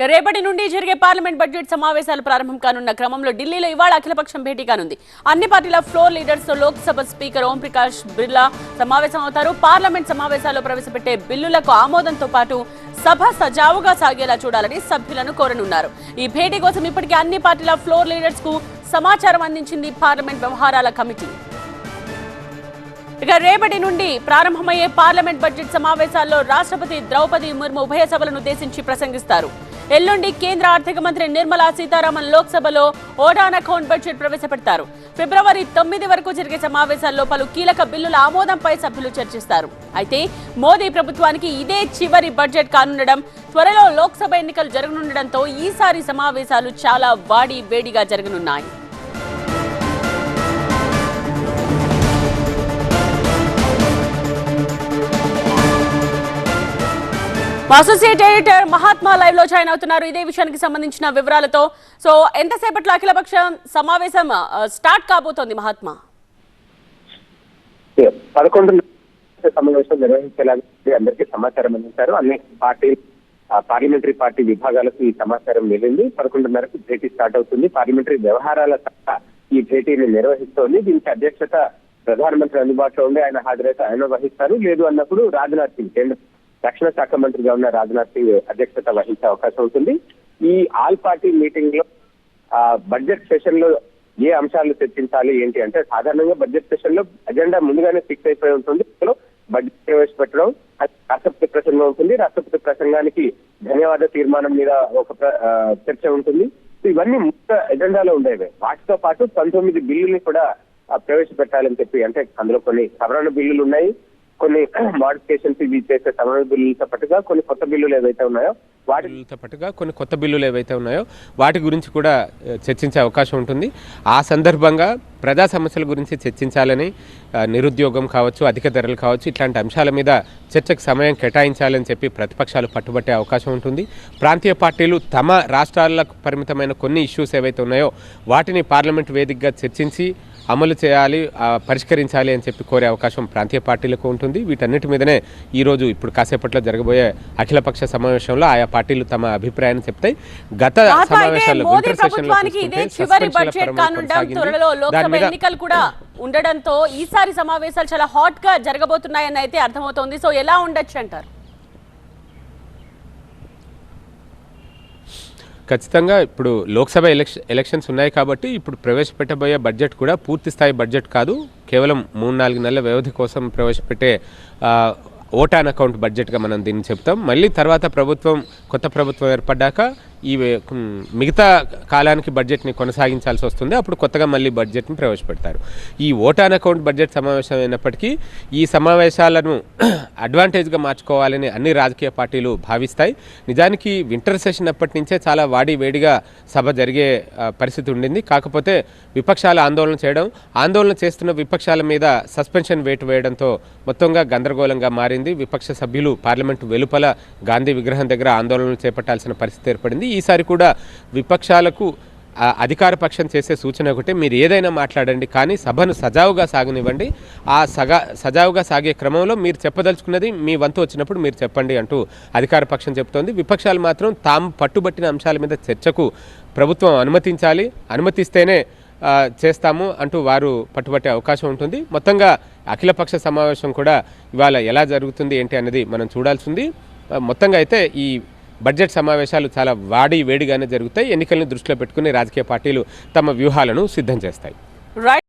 రేపటి నుండి జరిగే పార్లమెంట్ బడ్జెట్ సమావేశాలు ప్రారంభం కానున్న క్రమంలో ఢిల్లీలో ఇవాళ అఖిలపక్షం భేటీ కానుంది. అన్ని పార్టీల ఫ్లోర్ లీడర్స్తో లోక్సభ స్పీకర్ ఓం ప్రకాష్ బిర్లా సమావేశం అవుతారు. పార్లమెంట్ సమావేశాల్లో ప్రవేశపెట్టే బిల్లులకు ఆమోదంతో పాటు సభ సజావుగా సాగేలా చూడాలని సభ్యులను కోరనున్నారు. ఈ భేటీ కోసం ఇప్పటికే అన్ని పార్టీల ఫ్లోర్ లీడర్స్కు సమాచారం అందించింది పార్లమెంట్ వ్యవహారాల కమిటీ. ఇక రేపటి నుండి ప్రారంభమయ్యే పార్లమెంట్ బడ్జెట్ సమావేశాల్లో రాష్ట్రపతి ద్రౌపది ముర్ము ఉభయ సభలను ఉద్దేశించి ప్రసంగిస్తారు. ఎల్లుండి కేంద్ర ఆర్థిక మంత్రి నిర్మలా సీతారామన్ లోక్సభలో ఓడాన్ అకౌంట్ బడ్జెట్ ప్రవేశపెడతారు. ఫిబ్రవరి తొమ్మిది వరకు జరిగే సమావేశాల్లో పలు కీలక బిల్లుల ఆమోదంపై సభ్యులు చర్చిస్తారు. అయితే మోదీ ప్రభుత్వానికి ఇదే చివరి బడ్జెట్ కానుండడం త్వరలో లోక్సభ ఎన్నికలు జరగనుండడంతో ఈసారి సమావేశాలు చాలా వాడి వేడిగా జరగనున్నాయి. అసోసియేట్ ఎడిటర్ మహాత్మా లైవ్లో జాయిన్ అవుతున్నారు. ఇదే విషయానికి సంబంధించిన వివరాలతో. సో ఎంతసేపట్లో అఖిలపక్ష సమావేశం స్టార్ట్ కాబోతోంది మహాత్మా? పదకొండు సమావేశం నిర్వహించాలని అందరికీ సమాచారం అందించారు. అన్ని పార్టీ పార్లమెంటరీ పార్టీ విభాగాలకు ఈ సమాచారం వెళ్ళింది పదకొండున్నరకు భేటీ స్టార్ట్ అవుతుంది. పార్లమెంటరీ వ్యవహారాల శాఖ ఈ భేటీని నిర్వహిస్తోంది. దీనికి అధ్యక్షత ప్రధానమంత్రి అందుబాటులో ఉండి ఆయన హాజరైతే ఆయన వహిస్తారు. లేదు అన్నప్పుడు రాజ్నాథ్ సింగ్ కేంద్ర రక్షణ శాఖ మంత్రిగా ఉన్న రాజ్నాథ్ సింగ్ అధ్యక్షత వహించే అవకాశం ఉంటుంది. ఈ ఆల్ పార్టీ మీటింగ్లో ఆ బడ్జెట్ సెషన్లో ఏ అంశాలు చర్చించాలి ఏంటి అంటే సాధారణంగా బడ్జెట్ సెషన్లో అజెండా ముందుగానే ఫిక్స్ అయిపోయి ఉంటుంది. అందులో బడ్జెట్ ప్రవేశపెట్టడం రాష్ట్రపతి ప్రసంగం ఉంటుంది. రాష్ట్రపతి ప్రసంగానికి ధన్యవాద తీర్మానం మీద ఒక చర్చ ఉంటుంది. ఇవన్నీ ముఖ్య ఎజెండాలో ఉండేవి. వాటితో పాటు పంతొమ్మిది బిల్లుల్ని కూడా ప్రవేశపెట్టాలని చెప్పి అంటే అందులో కొన్ని సవరణ బిల్లులు ఉన్నాయి. కొన్ని మోడిఫికేషన్స్ ఇవి చేసే సమయ బిల్లులతో పాటుగా కొన్ని కొత్త బిల్లులు ఏవైతే ఉన్నాయో వాటి బిల్లులతో పాటుగా కొన్ని కొత్త బిల్లులు ఏవైతే ఉన్నాయో వాటి గురించి కూడా చర్చించే అవకాశం ఉంటుంది. ఆ సందర్భంగా ప్రజా సమస్యల గురించి చర్చించాలని నిరుద్యోగం కావచ్చు అధిక ధరలు కావచ్చు ఇట్లాంటి అంశాల మీద చర్చకు సమయం కేటాయించాలని చెప్పి ప్రతిపక్షాలు పట్టుబట్టే అవకాశం ఉంటుంది. ప్రాంతీయ పార్టీలు తమ రాష్ట్రాలకు పరిమితమైన కొన్ని ఇష్యూస్ ఏవైతే ఉన్నాయో వాటిని పార్లమెంట్ వేదికగా చర్చించి అమలు చేయాలి పరిష్కరించాలి అని చెప్పి కోరే అవకాశం ప్రాంతీయ పార్టీలకు ఉంటుంది. వీటన్నిటి మీదనే ఈరోజు ఇప్పుడు కాసేపట్లో జరగబోయే అఖిలపక్ష సమావేశంలో ఆయా పార్టీలు తమ అభిప్రాయాన్ని చెప్తాయి. గత సమావేశాల్లో ఉండడంతో ఈసారి సమావేశాలు చాలా హాట్గా జరగబోతున్నాయని అయితే అర్థమవుతోంది. సో ఎలా ఉండొచ్చు అంటారు? ఖచ్చితంగా ఇప్పుడు లోక్సభ ఎలక్షన్ ఎలక్షన్స్ ఉన్నాయి కాబట్టి ఇప్పుడు ప్రవేశపెట్టబోయే బడ్జెట్ కూడా పూర్తి స్థాయి బడ్జెట్ కాదు. కేవలం మూడు నాలుగు నెలల వ్యవధి కోసం ప్రవేశపెట్టే ఓటాన్ అకౌంట్ బడ్జెట్గా మనం దీన్ని చెప్తాం. మళ్ళీ తర్వాత ప్రభుత్వం కొత్త ప్రభుత్వం ఏర్పడ్డాక ఈ మిగతా కాలానికి బడ్జెట్ని కొనసాగించాల్సి వస్తుంది. అప్పుడు కొత్తగా మళ్ళీ బడ్జెట్ని ప్రవేశపెడతారు. ఈ ఓటాన్ అకౌంట్ బడ్జెట్ సమావేశం అయినప్పటికీ ఈ సమావేశాలను అడ్వాంటేజ్గా మార్చుకోవాలని అన్ని రాజకీయ పార్టీలు భావిస్తాయి. నిజానికి వింటర్ సెషన్ అప్పటి నుంచే చాలా వాడి వేడిగా సభ జరిగే పరిస్థితి ఉండింది. కాకపోతే విపక్షాలు ఆందోళన చేయడం ఆందోళన చేస్తున్న విపక్షాల మీద సస్పెన్షన్ వేటు వేయడంతో మొత్తంగా గందరగోళంగా మారింది. విపక్ష సభ్యులు పార్లమెంటు వెలుపల గాంధీ విగ్రహం దగ్గర ఆందోళనలు చేపట్టాల్సిన పరిస్థితి ఏర్పడింది. ఈసారి కూడా విపక్షాలకు అధికార పక్షం చేసే సూచన ఒకటి. మీరు ఏదైనా మాట్లాడండి కానీ సభను సజావుగా సాగనివ్వండి. ఆ సగా సజావుగా సాగే క్రమంలో మీరు చెప్పదలుచుకున్నది మీ వంతు వచ్చినప్పుడు మీరు చెప్పండి అంటూ అధికార పక్షం చెబుతోంది. విపక్షాలు మాత్రం తాము పట్టుబట్టిన అంశాల మీద చర్చకు ప్రభుత్వం అనుమతించాలి అనుమతిస్తేనే చేస్తాము అంటూ వారు పట్టుబట్టే అవకాశం ఉంటుంది. మొత్తంగా అఖిలపక్ష సమావేశం కూడా ఇవాళ ఎలా జరుగుతుంది ఏంటి అనేది మనం చూడాల్సింది మొత్తంగా అయితే ఈ బడ్జెట్ సమావేశాలు చాలా వాడి వేడిగానే జరుగుతాయి. ఎన్నికలను దృష్టిలో పెట్టుకుని రాజకీయ పార్టీలు తమ వ్యూహాలను సిద్ధం చేస్తాయి. రైట్